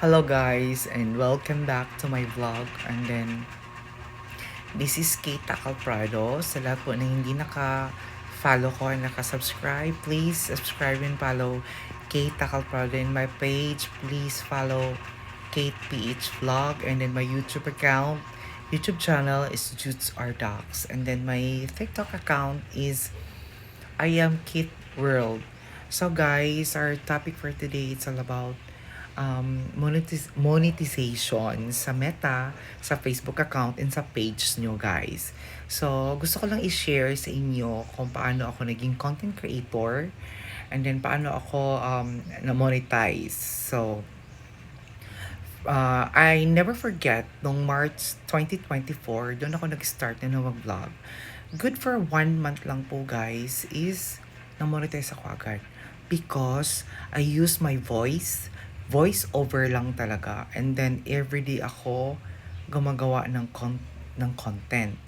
Hello guys and welcome back to my vlog. And then this is Kate Prado sa lahat po na hindi naka-follow ko and naka-subscribe please subscribe and follow Kate Prado in my page. Please follow Kate PH Vlog and then my YouTube account. YouTube channel is Jutes R Docs. And then my TikTok account is I am Kate World. So guys our topic for today it's all about um, monetiz- monetization sa Meta, sa Facebook account, and sa page nyo guys. So, gusto ko lang i-share sa inyo kung paano ako naging content creator and then paano ako um, na-monetize. So, uh, I never forget nung March 2024, doon ako nag-start na mag-vlog. Good for one month lang po guys is na-monetize ako agad because I use my voice voice over lang talaga and then everyday ako gumagawa ng con- ng content.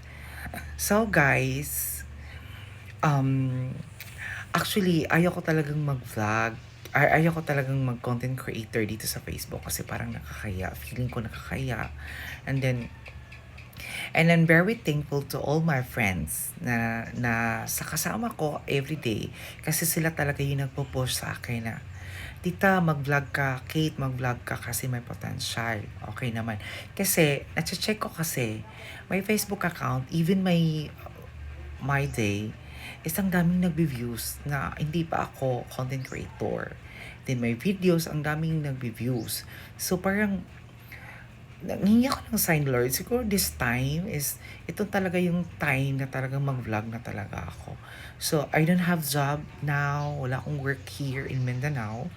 So guys, um actually ayoko talagang mag-vlog. Ay ayoko talagang mag-content creator dito sa Facebook kasi parang nakakaya. Feeling ko nakakaya. And then And I'm very thankful to all my friends na, na sa kasama ko everyday kasi sila talaga yung nagpo-push sa akin na Tita, mag-vlog ka. Kate, mag-vlog ka kasi may potential. Okay naman. Kasi, nache-check ko kasi, may Facebook account, even may my day, isang daming nagbe-views na hindi pa ako content creator. Then may videos, ang daming nagbe-views. So parang nangingi ako ng sign Lord, siguro this time is, ito talaga yung time na talagang mag-vlog na talaga ako. So, I don't have job now, wala akong work here in Mindanao.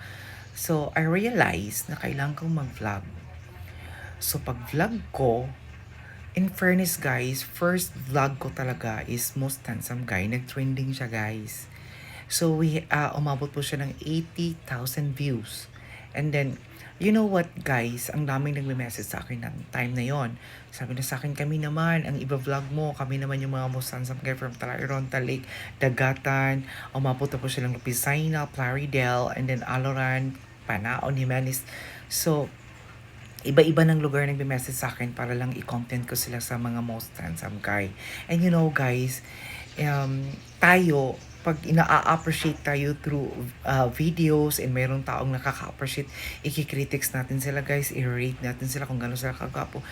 So, I realized na kailangan kong mag-vlog. So, pag-vlog ko, in fairness guys, first vlog ko talaga is most handsome guy. Nag-trending siya guys. So, we, uh, umabot po siya ng 80,000 views. And then, you know what guys, ang daming nagme-message sa akin ng time na yon. Sabi na sa akin, kami naman, ang iba-vlog mo, kami naman yung mga most handsome guy from Talaronta Lake, Dagatan, umabot na po siya ng Lupisaina, Plaridel, and then Aloran, Panao, Jimenez. So, iba-iba ng lugar nang message sa akin para lang i-content ko sila sa mga most handsome guy. And you know guys, um, tayo, pag ina-appreciate tayo through uh, videos and mayroong taong nakaka-appreciate, ikikritics natin sila guys, i-rate natin sila kung gano'n sila kagwapo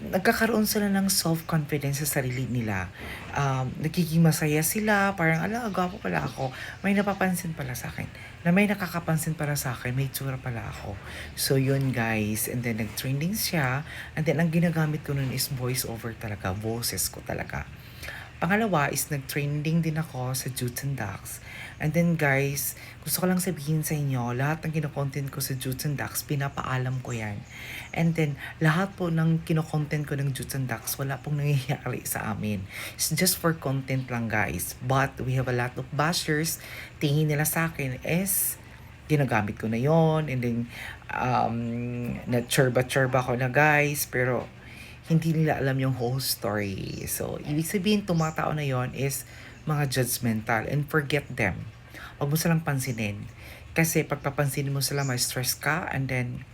nagkakaroon sila ng self-confidence sa sarili nila. Um, nagiging masaya sila, parang, ala, gwapo pala ako. May napapansin pala sa akin. Na may nakakapansin pala sa akin, may tsura pala ako. So, yun guys. And then, nag-trending siya. And then, ang ginagamit ko nun is voice over talaga. Boses ko talaga. Pangalawa is nag-trending din ako sa Jutes and Ducks. And then guys, gusto ko lang sabihin sa inyo, lahat ng kinokontent ko sa Jutes and Ducks, pinapaalam ko yan. And then, lahat po ng kinokontent ko ng Jutes and Ducks, wala pong nangyayari sa amin. It's just for content lang guys. But we have a lot of bashers. Tingin nila sa akin is ginagamit ko na yon and then um, na-churba-churba ko na guys pero hindi nila alam yung whole story. So, ibig sabihin, itong mga tao na yon is mga judgmental and forget them. Huwag mo silang pansinin. Kasi pagpapansinin mo sila, may stress ka and then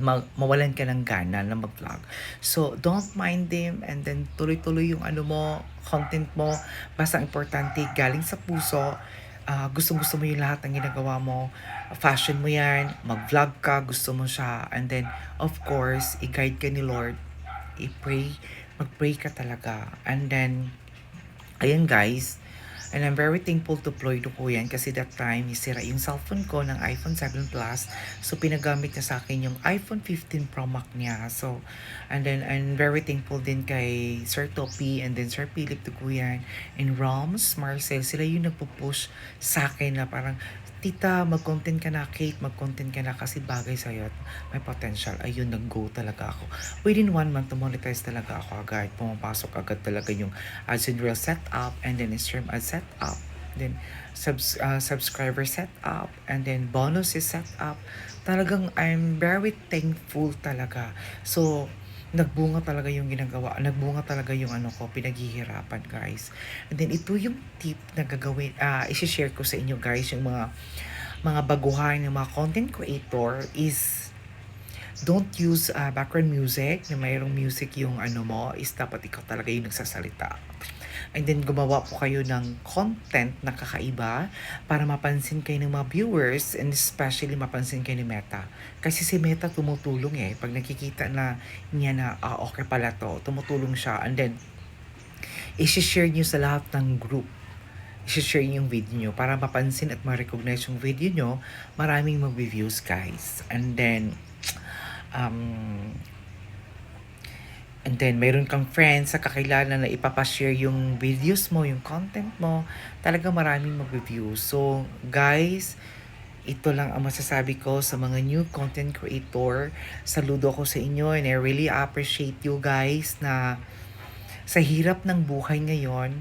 mag, mawalan ka ng gana na mag-vlog. So, don't mind them and then tuloy-tuloy yung ano mo, content mo. Basta importante, galing sa puso, uh, gusto-gusto mo yung lahat ng ginagawa mo, fashion mo yan, mag-vlog ka, gusto mo siya, and then, of course, i-guide ka ni Lord i-pray, mag-pray ka talaga. And then, ayan guys, And I'm very thankful to Floyd ko yan kasi that time isira yung cellphone ko ng iPhone 7 Plus. So pinagamit niya sa akin yung iPhone 15 Pro Max niya. So and then I'm very thankful din kay Sir Topi and then Sir Philip Tuguyan and Roms, Marcel. Sila yung nagpo-push sa akin na parang tita, mag-content ka na, Kate, mag-content ka na kasi bagay sa'yo at may potential. Ayun, nag-go talaga ako. Within one month, monetize talaga ako agad. Pumapasok agad talaga yung ads and reel setup and then stream ad setup. Then, subs, uh, subscriber setup and then bonus is set up. Talagang I'm very thankful talaga. So, nagbunga talaga yung ginagawa. Nagbunga talaga yung ano ko, pinaghihirapan guys. And then ito yung tip na gagawin, uh, isi-share ko sa inyo guys, yung mga mga baguhan, yung mga content creator is don't use uh, background music na mayroong music yung ano mo is dapat ikaw talaga yung nagsasalita. And then gumawa po kayo ng content na kakaiba para mapansin kayo ng mga viewers and especially mapansin kayo ni Meta. Kasi si Meta tumutulong eh. Pag nakikita na niya na ah, okay pala to, tumutulong siya. And then isi-share nyo sa lahat ng group i-share yung video nyo para mapansin at ma-recognize yung video nyo, maraming mag-views guys. And then, um, and then mayroon kang friends sa kakilala na ipapashare yung videos mo, yung content mo, talaga maraming mag-view. So, guys, ito lang ang masasabi ko sa mga new content creator. Saludo ko sa inyo and I really appreciate you guys na sa hirap ng buhay ngayon,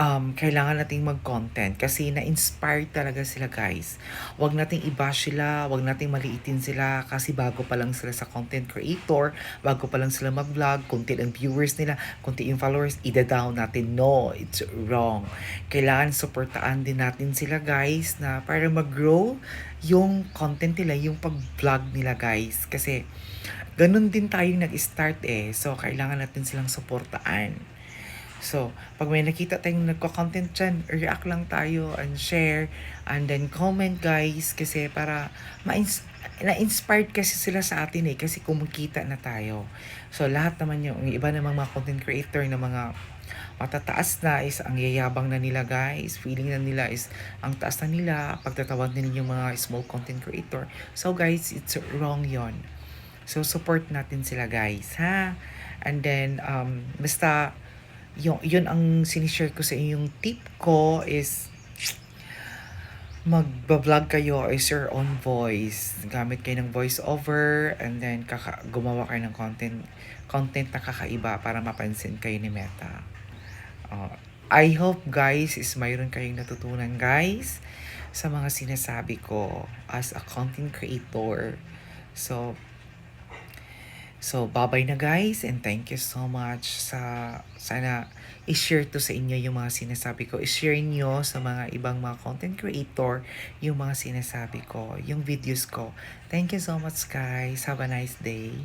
um, kailangan nating mag-content kasi na-inspire talaga sila guys. Huwag nating i-bash sila, huwag nating maliitin sila kasi bago pa lang sila sa content creator, bago pa lang sila mag-vlog, kunti ang viewers nila, kunti yung followers, ida-down natin. No, it's wrong. Kailangan supportaan din natin sila guys na para mag-grow yung content nila, yung pag-vlog nila guys. Kasi ganun din tayong nag-start eh. So, kailangan natin silang supportaan. So, pag may nakita tayong nagko-content dyan, react lang tayo and share and then comment guys kasi para ma-ins- na-inspired kasi sila sa atin eh kasi kumikita na tayo. So, lahat naman yung, yung iba namang mga content creator na mga matataas na is ang yayabang na nila guys. Feeling na nila is ang taas na nila. Pagtatawag nila yung mga small content creator. So guys, it's wrong yon So support natin sila guys ha. And then um basta yung, yun ang sinishare ko sa inyo. Tip ko is magba-vlog kayo is your own voice. Gamit kayo ng voice over and then kaka gumawa kayo ng content content na kakaiba para mapansin kayo ni Meta. Uh, I hope guys is mayroon kayong natutunan guys sa mga sinasabi ko as a content creator. So, So, bye-bye na guys and thank you so much sa sana i-share to sa inyo yung mga sinasabi ko. I-share nyo sa mga ibang mga content creator yung mga sinasabi ko, yung videos ko. Thank you so much guys. Have a nice day.